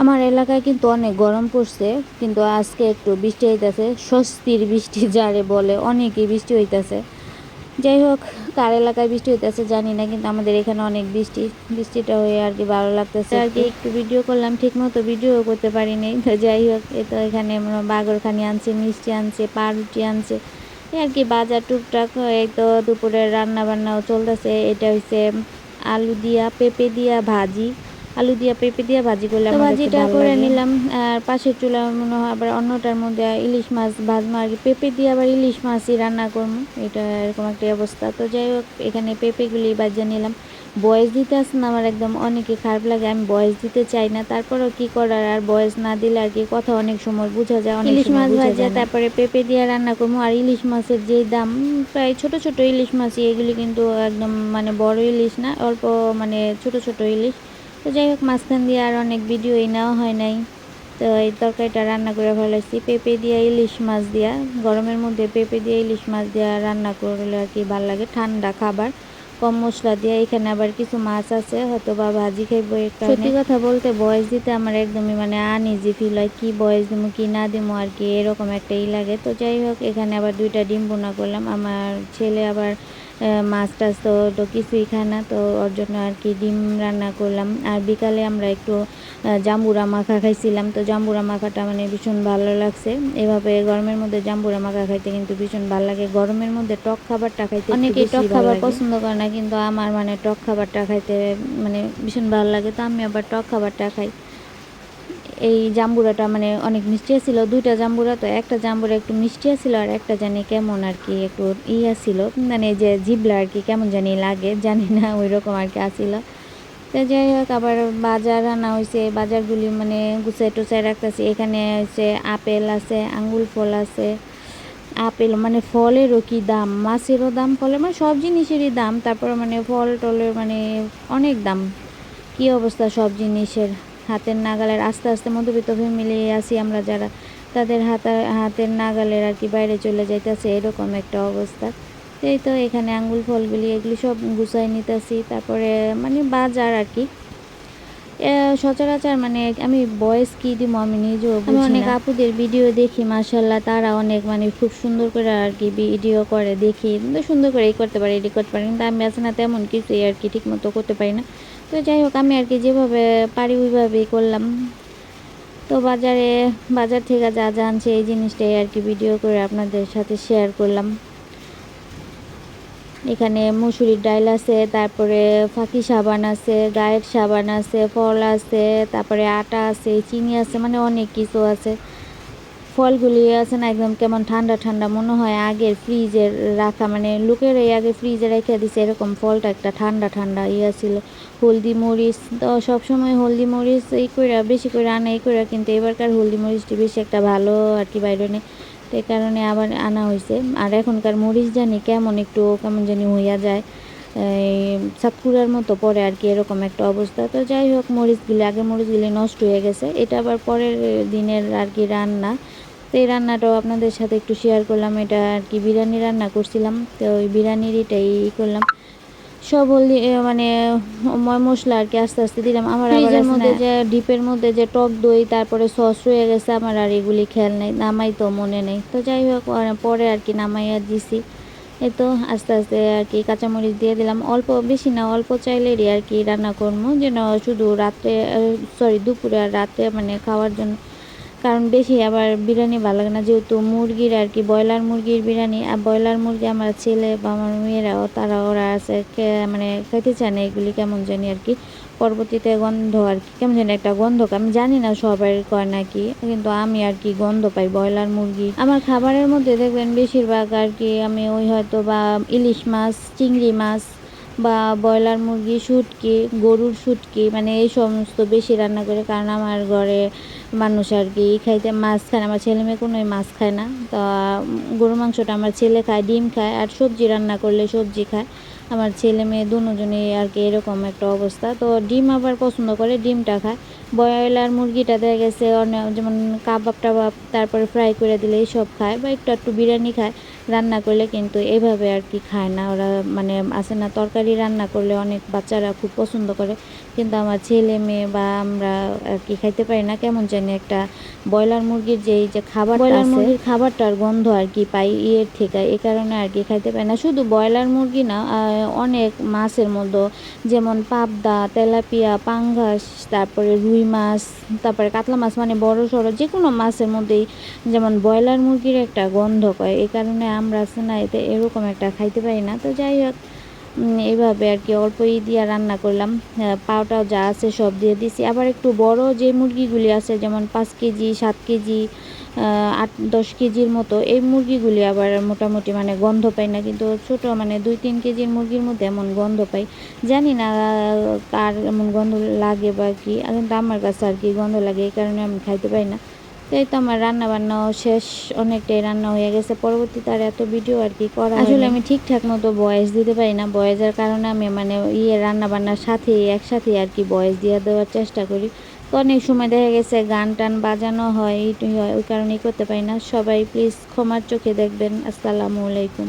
আমার এলাকায় কিন্তু অনেক গরম পড়ছে, কিন্তু আজকে একটু বৃষ্টি হইতেছে। স্বস্তির বৃষ্টি যারে বলে, অনেকই বৃষ্টি হইতেছে। যাই হোক, কার এলাকায় বৃষ্টি হইতেছে জানি না, কিন্তু আমাদের এখানে অনেক বৃষ্টি। বৃষ্টিটা হয়ে আর কি ভালো লাগতেছে। আর কি একটু ভিডিও করলাম ঠিক মতো ভিডিও করতে পারিনি। তো যাই হোক, এ তো এখানে বাগরখানি আনছে, মিষ্টি আনছে, পাউরুটি আনছে। আর কি বাজার টুকটাক এই তো দুপুরের রান্না বান্নাও চলতেছে। এটা হচ্ছে আলু দিয়া, পেঁপে দিয়া ভাজি। আলু দিয়া পেঁপে দিয়া ভাজি করলে তো ভাজিটা করে নিলাম। আর পাশের চুলা মনে হয় আবার অন্যটার মধ্যে ইলিশ মাছ ভাজবো। আর পেঁপে দিয়ে আবার ইলিশ মাছই রান্না করব। এটা এরকম একটা অবস্থা। তো যাই হোক এখানে পেঁপেগুলি বাজিয়ে নিলাম। বয়স দিতে আসে না আমার একদম অনেকই খারাপ লাগে। আমি বয়স দিতে চাই না। তারপরেও কি করার? আর বয়স না দিলে আর কি কথা অনেক সময় বোঝা যায় অনেক ইলিশ মাছ ভাজা, তারপরে পেঁপে দিয়ে রান্না করব। আর ইলিশ মাছের যেই দাম প্রায় ছোট ছোট ইলিশ মাছই এগুলি কিন্তু একদম মানে বড় ইলিশ না অল্প মানে ছোট ছোট ইলিশ। তো যাই হোক মাঝখান দিয়ে আর অনেক ভিডিও নেওয়া হয় নাই। তো এই তরকারিটা রান্না করে ফেলেছি পেঁপে দিয়ে ইলিশ মাছ দিয়া, গরমের মধ্যে পেঁপে দিয়ে ইলিশ মাছ দিয়া রান্না করলে আর কি ভালো লাগে। ঠান্ডা খাবার, কম মশলা দিয়ে। এখানে আবার কিছু মাছ আছে হয়তো বা ভাজি খাইবো। সত্যি কথা বলতে বয়স দিতে আমার একদমই মানে আনইজি ফিল হয়, কি বয়স দিমু, কি না দিমু আর কি, এরকম একটা ই লাগে। তো যাই হোক, এখানে আবার দুইটা ডিম বোনা করলাম। আমার ছেলে আবার মাছ টাছ তো তো কিছুই খায় না তো ওর জন্য আর কি ডিম রান্না করলাম। আর বিকালে আমরা একটু জাম্বুরা মাখা খাইছিলাম তো জাম্বুরা মাখাটা মানে ভীষণ ভালো লাগছে। এভাবে গরমের মধ্যে জাম্বুরা মাখা খাইতে কিন্তু ভীষণ ভালো লাগে। গরমের মধ্যে টক খাবারটা খাইতে অনেকেই টক খাবার পছন্দ করে না কিন্তু আমার মানে টক খাবারটা খাইতে মানে ভীষণ ভালো লাগে তো আমি আবার টক খাবারটা খাই। এই জাম্বুরাটা মানে অনেক মিষ্টি ছিল দুইটা জাম্বুরা তো, একটা জাম্বুরা একটু মিষ্টি ছিল আর একটা জানি কেমন আর কি একটু ইয়া ছিল মানে যে জিবলা আর কি কেমন জানি লাগে, জানি না ওই রকম আর কি আসিল তো যাই হোক, আবার বাজার আনা হয়েছে বাজারগুলি মানে গুছাই টুচাই রাখতেছি। এখানে হচ্ছে আপেল আছে আঙ্গুল ফল আছে। আপেল মানে ফলেরও কি দাম? মাছেরও দাম, ফলের মানে সব জিনিসেরই দাম। তারপর মানে ফল টলের মানে অনেক দাম। কি অবস্থা সব জিনিসের? হাতের নাগালের আস্তে আস্তে মধ্যবিত্ত ফ্যামিলি আছি আমরা যারা। তাদের হাত, হাতের নাগালের আর কি বাইরে চলে যাইতেছে, এরকম একটা অবস্থা। এই তো এখানে আঙ্গুল, ফলগুলি, এগুলি সব গুছাই নিতেছি। তারপরে মানে বাজার আর কি। সচরাচর মানে আমি বয়স কি দিব আমি নিজেও আমি অনেক আপুদের ভিডিও দেখি মাশাল্লাহ তারা অনেক মানে খুব সুন্দর করে আর কি ভিডিও করে দেখি। সুন্দর করে এই করতে পারে এটি করতে পারে কিন্তু আমি আছে না তেমন কিছুই আর কি ঠিক মতো করতে পারি না। তো যাই হোক আমি আর কি যেভাবে পারি ওইভাবেই করলাম। তো বাজারে বাজার থেকে যা যা আনছে এই জিনিসটাই আর কি ভিডিও করে আপনাদের সাথে শেয়ার করলাম। এখানে মুসুরির ডাল আছে, তারপরে ফাঁকি সাবান আছে, গায়ের সাবান আছে, ফল আছে, তারপরে আটা আছে, চিনি আছে মানে অনেক কিছু আছে। ফলগুলি আছে না একদম কেমন ঠান্ডা ঠান্ডা, মনে হয় আগের ফ্রিজের রাখা মানে লোকের এই আগে ফ্রিজে রেখে দিছে, এরকম ফলটা একটা ঠান্ডা ঠান্ডা ইয়ে ছিল। হলদি মরিচ, তো সবসময় হলদি মরিচ এই করে বেশি করে আনা, এই করে কিন্তু এবারকার হলদি মরিচটি বেশি একটা ভালো আর কি বাইরে নেই। এই কারণে আবার আনা হয়েছে আর এখনকার মরিচ জানি কেমন একটু কেমন জানি হইয়া যায়। এই সাতকুড়ার মতো পরে আর কি এরকম একটা অবস্থা। তো যাই হোক, মরিচগুলি আগে মরিচগুলি নষ্ট হয়ে গেছে। এটা আবার পরের দিনের আর কি রান্না। তো এই রান্নাটাও আপনাদের সাথে একটু শেয়ার করলাম। এটা আর কি বিরিয়ানি রান্না করছিলাম। তো ওই বিরিয়ানির এটাই করলাম। সব হলদি মানে ময় মশলা আর কি আস্তে আস্তে দিলাম। আমার ফ্রিজের মধ্যে যে ডিপের মধ্যে যে টক দই তারপরে সস রয়ে গেছে আমার আর এগুলি খেয়াল নেই নামাই তো মনে নেই। তো যাই হোক পরে আর কি নামাইয়া দিছি। এই তো আস্তে আস্তে আর কি কাঁচামরিচ দিয়ে দিলাম। অল্প বেশি না অল্প চাইলেরই আর কি রান্না করব। যেন শুধু রাত্রে সরি দুপুরে আর রাতে মানে খাওয়ার জন্য কারণ বেশি আবার বিরিয়ানি ভালো লাগে না। যেহেতু মুরগির আর কি, ব্রয়লার মুরগির বিরিয়ানি, আর ব্রয়লার মুরগি আমার ছেলে বা আমার মেয়েরাও তারা ওরা আছে মানে খেতে চায় না এগুলি কেমন জানি আর কি। পরবর্তীতে গন্ধ আর কি, কেমন জানি একটা গন্ধ আমি জানি না সবাই কয় নাকি কিন্তু আমি আর কি গন্ধ পাই ব্রয়লার মুরগি। আমার খাবারের মধ্যে দেখবেন বেশিরভাগ আর কি আমি ওই হয়তো বা ইলিশ মাছ, চিংড়ি মাছ বা ব্রয়লার মুরগি, শুটকি, গরুর শুটকি মানে এই সমস্ত বেশি রান্না করে, কারণ আমার ঘরে মানুষ আর কি খাইতে মাছ খায় না, আমার ছেলে মেয়ে কোনোই মাছ খায় না। তা গরু মাংসটা আমার ছেলে খায়, ডিম খায়, আর সবজি রান্না করলে সবজি খায়। আমার ছেলে মেয়ে দুজনেই আর কি এরকম একটা অবস্থা। তো ডিম আবার পছন্দ করে, ডিমটা খায়। ব্রয়লার মুরগিটা দেখা গেছে অনেক যেমন কাবাব টাবাব, তারপরে ফ্রাই করে দিলে এইসব খায়, বা একটু একটু বিরিয়ানি খায়। রান্না করলে কিন্তু এভাবে আর কি খায় না। ওরা মানে আছে না তরকারি রান্না করলে অনেক বাচ্চারা খুব পছন্দ করে। কিন্তু আমার ছেলে মেয়ে বা আমরা আর কি খাইতে পারি না কেমন জানি একটা ব্রয়লার মুরগির যেই যে খাবার ব্রয়লার মুরগির খাবারটার গন্ধ আর কি পাই ইয়ের থেকে এই কারণে আর কি খাইতে পারি না। শুধু ব্রয়লার মুরগি না অনেক মাছের মধ্যে যেমন পাবদা তেলাপিয়া পাঙ্গাস তারপরে রুই মাছ তারপরে কাতলা মাছ মানে বড় সড়ো যে কোনো মাছের মধ্যেই যেমন ব্রয়লার মুরগির একটা গন্ধ কয় এই কারণে আমরা এতে এরকম একটা খাইতে পারি না। তো যাই হোক এইভাবে আর কি অল্পই দিয়ে রান্না করলাম। আহ, পাউটাও যা আছে সব দিয়ে দিছি। আবার একটু বড় যে মুরগিগুলি আছে যেমন পাঁচ কেজি সাত কেজি আট দশ কেজির মতো এই মুরগিগুলি আবার মোটামুটি মানে গন্ধ পাই না। কিন্তু ছোট মানে দুই তিন কেজির মুরগির মধ্যে এমন গন্ধ পাই। জানি না কার এমন গন্ধ লাগে বা কি কিন্তু আমার কাছে আর কি গন্ধ লাগে এই কারণে আমি খাইতে পাই না। তো এই তো আমার রান্না বান্নাও শেষ অনেকটাই রান্না হয়ে গেছে। পরবর্তী তার এত ভিডিও আর কি করা আসলে আমি ঠিকঠাক মতো বয়স দিতে পারি না। বয়সের কারণে আমি মানে ইয়ে রান্না বান্নার সাথে একসাথে আর কি বয়স দিয়ে দেওয়ার চেষ্টা করি। তো অনেক সময় দেখা গেছে গান টান বাজানো হয় হয় ওই কারণেই করতে পারি না। সবাই প্লিজ ক্ষমার চোখে দেখবেন। আসসালামু আলাইকুম।